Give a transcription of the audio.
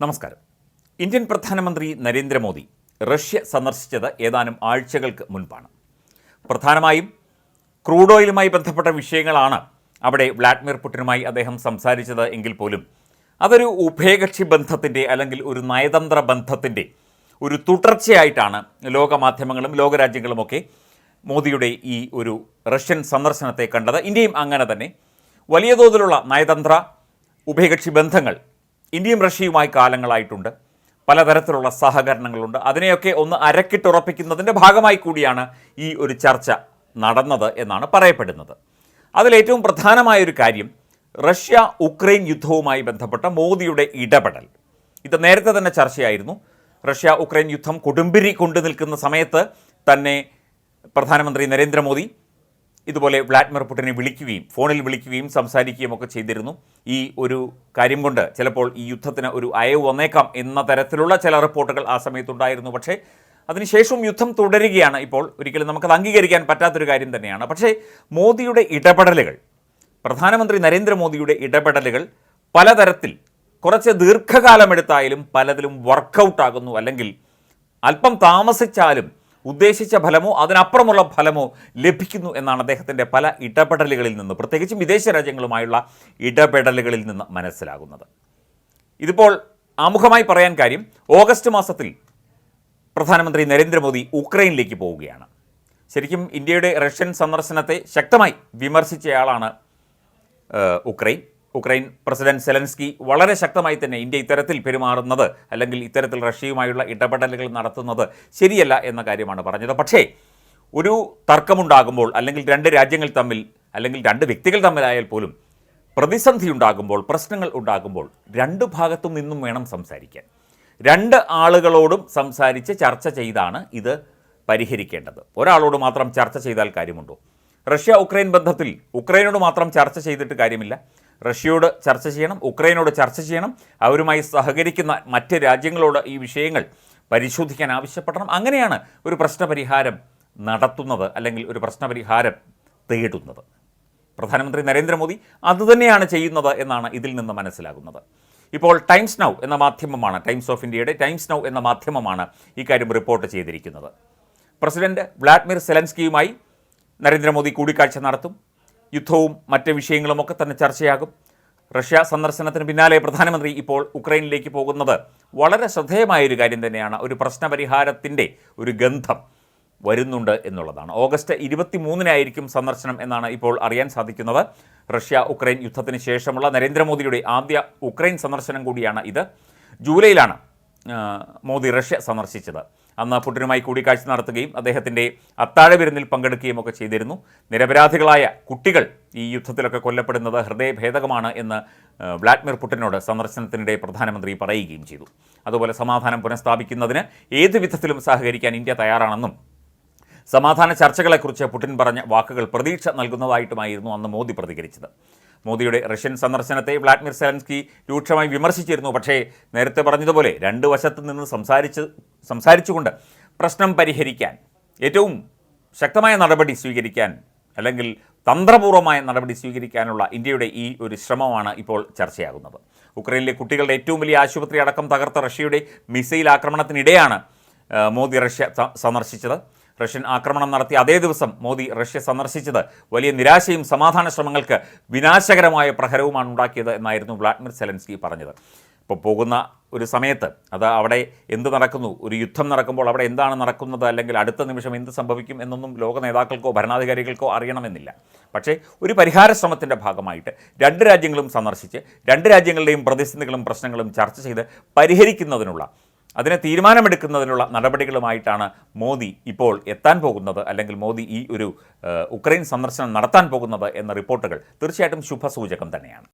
നമസ്കാരം. ഇന്ത്യൻ പ്രധാനമന്ത്രി നരേന്ദ്രമോദി റഷ്യ സന്ദർശിച്ചത് ഏതാനും ആഴ്ചകൾക്ക് മുൻപാണ്. പ്രധാനമായും ക്രൂഡ് ഓയിലുമായി ബന്ധപ്പെട്ട വിഷയങ്ങളാണ് അവിടെ വ്ളാഡിമിർ പുടിനുമായി അദ്ദേഹം സംസാരിച്ചത് എങ്കിൽ പോലും അതൊരു ഉഭയകക്ഷി ബന്ധത്തിന്റെ അല്ലെങ്കിൽ ഒരു നയതന്ത്ര ബന്ധത്തിന്റെ ഒരു തുടർച്ചയായിട്ടാണ് ലോകമാധ്യമങ്ങളും ലോകരാജ്യങ്ങളുമൊക്കെ മോദിയുടെ ഈ ഒരു റഷ്യൻ സന്ദർശനത്തെ കണ്ടത്. ഇന്ത്യയും അങ്ങനെ തന്നെ വലിയ തോതിലുള്ള നയതന്ത്ര ഉഭയകക്ഷി ബന്ധങ്ങൾ ഇന്ത്യയും റഷ്യയുമായി കാലങ്ങളായിട്ടുണ്ട്. പലതരത്തിലുള്ള സഹകരണങ്ങളുണ്ട്. അതിനെയൊക്കെ ഒന്ന് അരക്കിട്ടുറപ്പിക്കുന്നതിന്റെ ഭാഗമായി കൂടിയാണ് ഈ ഒരു ചർച്ച നടന്നത് എന്നാണ് പറയപ്പെടുന്നത്. അതിലേറ്റവും പ്രധാനമായൊരു കാര്യം റഷ്യ ഉക്രൈൻ യുദ്ധവുമായി ബന്ധപ്പെട്ട മോദിയുടെ ഇടപെടൽ. ഇത് നേരത്തെ തന്നെ ചർച്ചയായിരുന്നു. റഷ്യ ഉക്രൈൻ യുദ്ധം കൊടുമ്പിരി കൊണ്ടു നിൽക്കുന്ന സമയത്ത് തന്നെ പ്രധാനമന്ത്രി നരേന്ദ്രമോദി ഇതുപോലെ വ്ളാഡിമിർ പുടിനെ വിളിക്കുകയും ഫോണിൽ വിളിക്കുകയും സംസാരിക്കുകയും ഒക്കെ ചെയ്തിരുന്നു. ഈ ഒരു കാര്യം കൊണ്ട് ചിലപ്പോൾ ഈ യുദ്ധത്തിന് ഒരു അയവ് വന്നേക്കാം എന്ന തരത്തിലുള്ള ചില റിപ്പോർട്ടുകൾ ആ സമയത്തുണ്ടായിരുന്നു. പക്ഷേ അതിനുശേഷവും യുദ്ധം തുടരുകയാണ് ഇപ്പോൾ. ഒരിക്കലും നമുക്കത് അംഗീകരിക്കാൻ പറ്റാത്തൊരു കാര്യം തന്നെയാണ്. പക്ഷേ മോദിയുടെ ഇടപെടലുകൾ പ്രധാനമന്ത്രി നരേന്ദ്രമോദിയുടെ ഇടപെടലുകൾ പലതരത്തിൽ കുറച്ച് ദീർഘകാലമെടുത്തായാലും പലതിലും വർക്കൗട്ടാകുന്നു അല്ലെങ്കിൽ അല്പം താമസിച്ചാലും ഉദ്ദേശിച്ച ഫലമോ അതിനപ്പുറമുള്ള ഫലമോ ലഭിക്കുന്നു എന്നാണ് അദ്ദേഹത്തിന്റെ പല ഇടപെടലുകളിൽ നിന്ന് പ്രത്യേകിച്ചും വിദേശ രാജ്യങ്ങളുമായുള്ള ഇടപെടലുകളിൽ നിന്ന് മനസ്സിലാകുന്നത്. ഇതിപ്പോൾ ആമുഖമായി പറയാൻ കാര്യം ഓഗസ്റ്റ് മാസത്തിൽ പ്രധാനമന്ത്രി നരേന്ദ്രമോദി ഉക്രൈനിലേക്ക് പോവുകയാണ്. ശരിക്കും ഇന്ത്യയുടെ റഷ്യൻ സന്ദർശനത്തെ ശക്തമായി വിമർശിച്ചയാളാണ് ഉക്രൈൻ. ഉക്രൈൻ പ്രസിഡന്റ് സെലൻസ്കി വളരെ ശക്തമായി തന്നെ ഇന്ത്യ ഇത്തരത്തിൽ പെരുമാറുന്നത് അല്ലെങ്കിൽ ഇത്തരത്തിൽ റഷ്യയുമായുള്ള ഇടപെടലുകൾ നടത്തുന്നത് ശരിയല്ല എന്ന കാര്യമാണ് പറഞ്ഞത്. പക്ഷേ ഒരു തർക്കമുണ്ടാകുമ്പോൾ അല്ലെങ്കിൽ രണ്ട് രാജ്യങ്ങൾ തമ്മിൽ അല്ലെങ്കിൽ രണ്ട് വ്യക്തികൾ തമ്മിലായാൽ പോലും പ്രതിസന്ധി ഉണ്ടാകുമ്പോൾ പ്രശ്നങ്ങൾ ഉണ്ടാകുമ്പോൾ രണ്ട് ഭാഗത്തു നിന്നും വേണം സംസാരിക്കാൻ. രണ്ട് ആളുകളോടും സംസാരിച്ച് ചർച്ച ചെയ്താണ് ഇത് പരിഹരിക്കേണ്ടത്. ഒരാളോട് മാത്രം ചർച്ച ചെയ്താൽ കാര്യമുണ്ടോ? റഷ്യ ഉക്രൈൻ ബന്ധത്തിൽ ഉക്രൈനോട് മാത്രം ചർച്ച ചെയ്തിട്ട് കാര്യമില്ല. റഷ്യയോട് ചർച്ച ചെയ്യണം ഉക്രൈനോട് ചർച്ച ചെയ്യണം അവരുമായി സഹകരിക്കുന്ന മറ്റ് രാജ്യങ്ങളോട് ഈ വിഷയങ്ങൾ പരിശോധിക്കാൻ ആവശ്യപ്പെടണം. അങ്ങനെയാണ് ഒരു പ്രശ്നപരിഹാരം നടത്തുന്നത് അല്ലെങ്കിൽ ഒരു പ്രശ്നപരിഹാരം തേടുന്നത്. പ്രധാനമന്ത്രി നരേന്ദ്രമോദി അതുതന്നെയാണ് ചെയ്യുന്നത് എന്നാണ് ഇതിൽ നിന്ന് മനസ്സിലാകുന്നത്. ഇപ്പോൾ ടൈംസ് നൗ എന്ന മാധ്യമമാണ് ടൈംസ് ഓഫ് ഇന്ത്യയുടെ ടൈംസ് നൗ എന്ന മാധ്യമമാണ് ഇക്കാര്യം റിപ്പോർട്ട് ചെയ്തിരിക്കുന്നത്. പ്രസിഡന്റ് വ്ളാഡിമിർ സെലൻസ്കിയുമായി നരേന്ദ്രമോദി കൂടിക്കാഴ്ച നടത്തും. യുദ്ധവും മറ്റ് വിഷയങ്ങളുമൊക്കെ തന്നെ ചർച്ചയാകും. റഷ്യ സന്ദർശനത്തിന് പിന്നാലെ പ്രധാനമന്ത്രി ഇപ്പോൾ ഉക്രൈനിലേക്ക് പോകുന്നത് വളരെ ശ്രദ്ധേയമായ ഒരു കാര്യം തന്നെയാണ്. ഒരു പ്രശ്നപരിഹാരത്തിന്റെ ഒരു ഗന്ധം വരുന്നുണ്ട് എന്നുള്ളതാണ്. ഓഗസ്റ്റ് ഇരുപത്തി മൂന്നിനായിരിക്കും സന്ദർശനം എന്നാണ് ഇപ്പോൾ അറിയാൻ സാധിക്കുന്നത്. റഷ്യ ഉക്രൈൻ യുദ്ധത്തിന് ശേഷമുള്ള നരേന്ദ്രമോദിയുടെ ആദ്യ ഉക്രൈൻ സന്ദർശനം കൂടിയാണ് ഇത്. ജൂലൈയിലാണ് മോദി റഷ്യ സന്ദർശിച്ചത്. അന്ന് പുടിനുമായി കൂടിക്കാഴ്ച നടത്തുകയും അദ്ദേഹത്തിന്റെ അത്താഴ വിരുന്നിൽ പങ്കെടുക്കുകയും ഒക്കെ ചെയ്തിരുന്നു. നിരപരാധികളായ കുട്ടികൾ ഈ യുദ്ധത്തിലൊക്കെ കൊല്ലപ്പെടുന്നത് ഹൃദയഭേദകമാണ് എന്ന് വ്ളാഡിമിർ പുടിനോട് സന്ദർശനത്തിനിടെ പ്രധാനമന്ത്രി പറയുകയും ചെയ്തു. അതുപോലെ സമാധാനം പുനഃസ്ഥാപിക്കുന്നതിന് ഏത് വിധത്തിലും സഹകരിക്കാൻ ഇന്ത്യ തയ്യാറാണെന്നും സമാധാന ചർച്ചകളെക്കുറിച്ച് പുടിൻ പറഞ്ഞ വാക്കുകൾ പ്രതീക്ഷ നൽകുന്നതായിട്ടുമായിരുന്നു അന്ന് മോദി പ്രതികരിച്ചത്. മോദിയുടെ റഷ്യൻ സന്ദർശനത്തെ വ്ളാഡിമിർ സെലൻസ്കി രൂക്ഷമായി വിമർശിച്ചിരുന്നു. പക്ഷേ നേരത്തെ പറഞ്ഞതുപോലെ രണ്ട് വശത്തു നിന്ന് സംസാരിച്ച് സംസാരിച്ചുകൊണ്ട് പ്രശ്നം പരിഹരിക്കാൻ ഏറ്റവും ശക്തമായ നടപടി സ്വീകരിക്കാൻ അല്ലെങ്കിൽ തന്ത്രപൂർവമായ നടപടി സ്വീകരിക്കാനുള്ള ഇന്ത്യയുടെ ഈ ഒരു ശ്രമമാണ് ഇപ്പോൾ ചർച്ചയാകുന്നത്. ഉക്രൈനിലെ കുട്ടികളുടെ ഏറ്റവും വലിയ ആശുപത്രി അടക്കം തകർത്ത റഷ്യയുടെ മിസൈൽ ആക്രമണത്തിനിടെയാണ് മോദി റഷ്യ സന്ദർശിച്ചത്. റഷ്യൻ ആക്രമണം നടത്തിയ അതേ ദിവസം മോദി റഷ്യ സന്ദർശിച്ചത്. വലിയ നിരാശയും സമാധാന ശ്രമങ്ങൾക്ക് വിനാശകരമായ പ്രഹരവുമാണ് ഉണ്ടാക്കിയത് എന്നായിരുന്നു വ്ളാഡിമിർ സെലൻസ്കി പറഞ്ഞത്. ഇപ്പോൾ പോകുന്ന ഒരു സമയത്ത് അത് അവിടെ എന്ത് നടക്കുന്നു? ഒരു യുദ്ധം നടക്കുമ്പോൾ അവിടെ എന്താണ് നടക്കുന്നത്? അല്ലെങ്കിൽ അടുത്ത നിമിഷം എന്ത് സംഭവിക്കും എന്നൊന്നും ലോക നേതാക്കൾക്കോ ഭരണാധികാരികൾക്കോ അറിയണമെന്നില്ല. പക്ഷേ ഒരു പരിഹാര ശ്രമത്തിന്റെ ഭാഗമായിട്ട് രണ്ട് രാജ്യങ്ങളും സന്ദർശിച്ച് രണ്ട് രാജ്യങ്ങളുടെയും പ്രതിസന്ധികളും പ്രശ്നങ്ങളും ചർച്ച ചെയ്ത് പരിഹരിക്കുന്നതിനുള്ള അതിനെ തീരുമാനമെടുക്കുന്നതിനുള്ള നടപടികളുമായിട്ടാണ് മോദി ഇപ്പോൾ എത്താൻ പോകുന്നത് അല്ലെങ്കിൽ മോദി ഈ ഒരു ഉക്രൈൻ സന്ദർശനം നടത്താൻ പോകുന്നത് എന്ന റിപ്പോർട്ടുകൾ തീർച്ചയായിട്ടും ശുഭസൂചകം തന്നെയാണ്.